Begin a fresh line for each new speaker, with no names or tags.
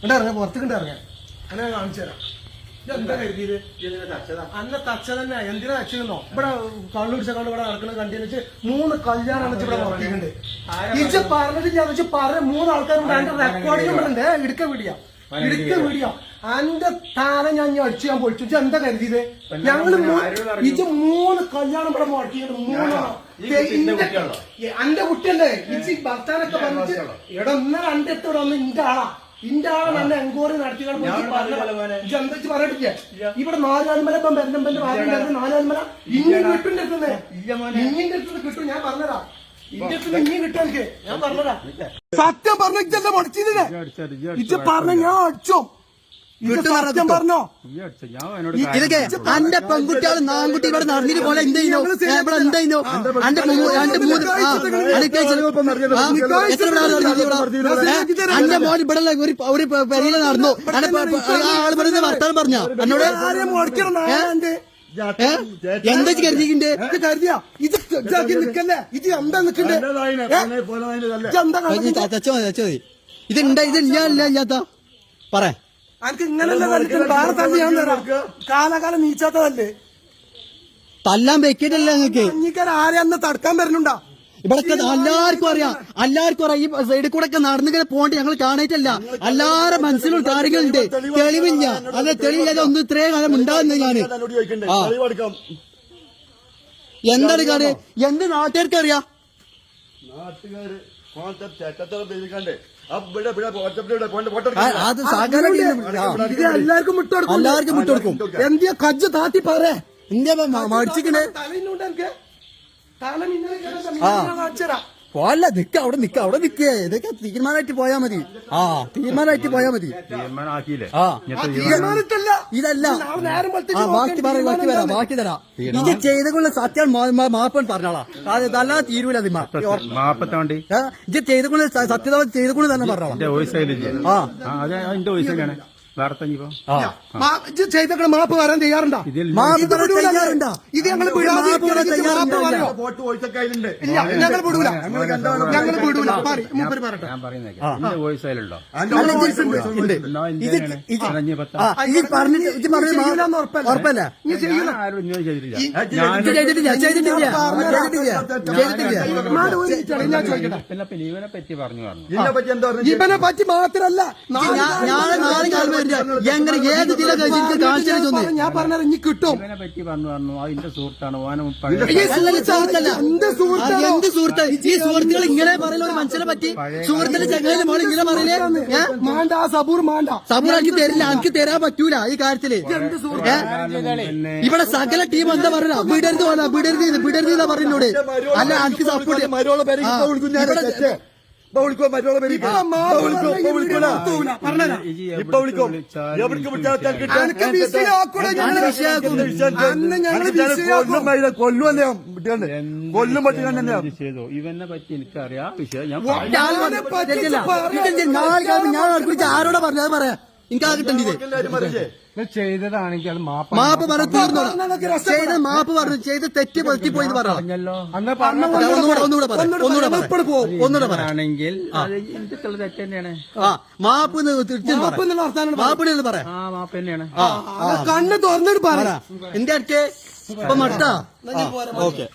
ഇവിടെ ഇറങ്ങാം പുറത്തേക്ക് ഇറങ്ങാൻ അങ്ങനെ ഞാൻ കാണിച്ചു തരാം. എന്താ കരുതിയത്? അന്ന തച്ച തന്നെ. എന്തിനാ അച്ഛനോ ഇവിടെ കള്ളുടിച്ച കള്ളു ഇവിടെ നടക്കുന്ന കണ്ടി വെച്ച് മൂന്ന് കല്യാണം ഇവിടെ നടത്തിയിട്ടുണ്ട്. ഇച്ച് പറഞ്ഞിട്ട് ഞാൻ വെച്ച് പറഞ്ഞ മൂന്ന് ആൾക്കാരുണ്ട്. അതിന്റെ റെക്കോർഡിംഗ് ഉണ്ട്. ഇടുക്ക വീടിയ ഇടുക്ക വീടിയ അന്റെ താനെ ഞാൻ ഇനി അടിച്ചു ഞാൻ പൊളിച്ചു. ഇജ്ജ് എന്താ കരുതിയത്? ഞങ്ങൾ ഇജ്ജ് മൂന്ന് കല്യാണം ഇവിടെ മുടക്കിയിട്ട് മൂന്നാണോ? അന്റെ കുട്ടിയല്ലേ? ഇച്ച് ഭർത്താനൊക്കെ പറഞ്ഞിട്ട് ഇവിടെ ഒന്നര അന്റെ ഇവിടെ ഒന്ന് ഇന്റെ ആളാ. ഇന്റെ ആളെ നല്ല എൻക്വയറി നടത്തിയാണ് എന്താ പറഞ്ഞിട്ടില്ല? ഇവിടെ നാലാൽമല ഇപ്പം ബെല്ലമ്പന്റെ ഭാഗം നാലാൽമല ഇനി കിട്ടും എത്തുന്നേ ഇങ്ങിന്റെ അടുത്ത് കിട്ടും ഞാൻ പറഞ്ഞതാ. ഇന്റെ അടുത്ത് ഇനി കിട്ടും എനിക്ക്. ഞാൻ പറഞ്ഞതാ. സത്യം പറഞ്ഞ ഇജ്ജല്ലേ മടിച്ചില്ലേ ഇജ്ജ പറഞ്ഞ ഞാൻ അടിച്ചോ. സത്യം പറഞ്ഞോ?
ഇതൊക്കെ അന്റെ പെൺകുട്ടികൾ നാൻകുട്ടി ഇവിടെ നടന്നിട്ട് പോലെ എന്ത് ചെയ്യുന്നു? ഏ, ഇവിടെ അന്റെ അന്റെ മൂന്ന് അന്റെ മോൻ ഇവിടെ ഒരു ഒരു പെരിയിൽ നടന്നു. ആൾ പറയുന്നത് വർത്താനം പറഞ്ഞ? എന്നോട്? എന്താ ഇജ്ജ് കരുതിക്കിന്റെ
ഇത് കരുതിയാ? ഇത് ഇജ്ജാക്കി നിക്കല്ലേ? ഇത് എന്താ നിക്കണ്ടേ?
തച്ചോ തച്ചോ ഇത് ഇണ്ട ഇത് ഇല്ല ഇല്ല ഇല്ലാത്ത. പറ.
അനക്ക് ഇങ്ങനെയല്ല കളിക്കുന്നത് വേറെ തന്നെ ഞാൻ തരാം. കാലാകാലം നീച്ചാത്തതല്ലേ?
തല്ലാൻ വെക്കിട്ടല്ല നിങ്ങക്ക്
കഞ്ഞിക്കാർ ആരെ അന്ന് തടുക്കാൻ വരുന്നുണ്ടാ?
ഇവിടൊക്കെ എല്ലാവർക്കും അറിയാം. എല്ലാവർക്കും അറിയാം. ഈ സൈഡിൽ കൂടെ ഒക്കെ നടന്നിങ്ങനെ പോകേണ്ട ഞങ്ങൾ കാണായിട്ടല്ല എല്ലാവരുടെ മനസ്സിലും കാര്യങ്ങളുണ്ട്. തെളിവില്ല. അല്ല തെളിവില്ലാതെ ഒന്നും ഇത്രയും കാലം ഉണ്ടാകുന്നത് ഞാൻ. ആ. എന്താണ് കാര്യം? എന്ത് നാട്ടുകാർക്ക് അറിയാം
നാട്ടുകാര് ഫോട്ടോ
ആ, അത് ആ.
ഇത് എല്ലാവർക്കും വിട്ടുകൊടുക്കും
എല്ലാവർക്കും വിട്ടുകൊടുക്കും
എന്തിയാ കജ്ജ് താത്തി പറ?
ഇന്ത്യ മടിച്ചിക്കണേ
തല ഞാൻ കാണിച്ചുതരാം.
പോല്ല നിക്ക അവിടെ നിക്ക അവിടെ നിക്കേ. ഇതൊക്കെ തീരുമാനമായിട്ട് പോയാ മതി. ആ തീരുമാനമായിട്ട് പോയാ മതി. ആ. ഇതല്ല. ആ ബാക്കി പറ ബാക്കി
വരാം
തരാം ബാക്കി തരാം. ഇത് ചെയ്തുകൊള്ള സത്യം മാപ്പൻ പറഞ്ഞോളാ. അത് തീരൂല അതിമ്മ
മാപ്പത്തോണ്ടി?
ഇത് ചെയ്തുകൊണ്ട് സത്യത ചെയ്തുകൊണ്ട് തന്നെ പറഞ്ഞോളാം. ആ.
ചെയ്തേക്കണ മാപ്പ് വരാൻ തയ്യാറുണ്ടോ?
മാപ്പ്
ഇത്
തയ്യാറുണ്ടോ?
ഇത് ഞങ്ങൾ
വോയിസൊക്കെ അതിലുണ്ട്.
ഇല്ല ഞങ്ങൾ വിടൂല. ഞങ്ങൾ വിടൂല. പറ മൂപ്പര് പറയട്ടെ.
ഞാൻ പറയുന്നേക്കെ വോയിസ് അതിലുണ്ടോ പിന്നെ ഇവനെ പറ്റി പറഞ്ഞു
ഇവനെ പറ്റി മാത്രല്ല
ഞാൻ- നാളെ നാളെ എങ്ങനെ ഏത് ഇതിലെ കഴിച്ചിട്ട് കാണിച്ചു തന്നെ
ഞാൻ പറഞ്ഞത് ഇനി കിട്ടും.
ഇവനെ പറ്റി പറഞ്ഞു പറഞ്ഞു. ആ എന്റെ സുഹൃത്താണ് ഓനും
ഈ
അല്ലല്ല, സുഹൃത്തല്ല.
എന്ത്
ആ, എന്ത് സുഹൃത്ത്? ഈ സുഹൃത്തുക്കൾ ഇങ്ങനെ പറയുന്ന ഒരു മനുഷ്യനെ പറ്റി സുഹൃത്തിന്റെ ചങ്ങായിന്റെ മോളെ ഇങ്ങനെ പറയില്ലേ ഏ?
മാണ്ട ആ സബൂർ മാണ്ട.
സബൂറാക്കി തരില്ല എനിക്ക് തരാൻ പറ്റൂല ഈ കാര്യത്തിൽ. ഏ?
പിന്നെ
ഇവിടെ സകല ടീം എന്താ പറയുക വിടരുത് പോലെ വിടരുത് ഇത്, വിടരുത് എന്നാ പറയുന്നോട് അല്ല എനിക്ക് സപ്പോർട്ട്
മരോളെ പേര് ഇപ്പൊ വിളിക്കും ഞാൻ തെറ്റ്. ഇപ്പൊ വിളിക്കോ? എവിടേക്ക്. കൊല്ലുമല്ലേ കൊല്ലും
ചെയ്തു ഇവനെ പറ്റി എനിക്കറിയാം. വിഷയം ഞാൻ
ആരോടാ പറഞ്ഞത്? പറയാ. എനിക്ക് ആ
ചെയ്തതാണെങ്കിൽ അത് മാപ്പ്
മാപ്പ് പറഞ്ഞു ചെയ്ത മാപ്പ് പറഞ്ഞു ചെയ്ത് തെറ്റ്
പറഞ്ഞല്ലോ.
ഒന്നുകൂടെ
ആണെങ്കിൽ അത് തെറ്റ് തന്നെയാണ്.
മാപ്പ്. മാപ്പിന് എന്ന് പറയാം.
ആ മാപ്പ് തന്നെയാണ്.
കണ്ണ് തുറന്നിട്ട് പറ.
എന്റെ അടുത്ത് ഇപ്പൊ മട്ടാ ഓക്കെ.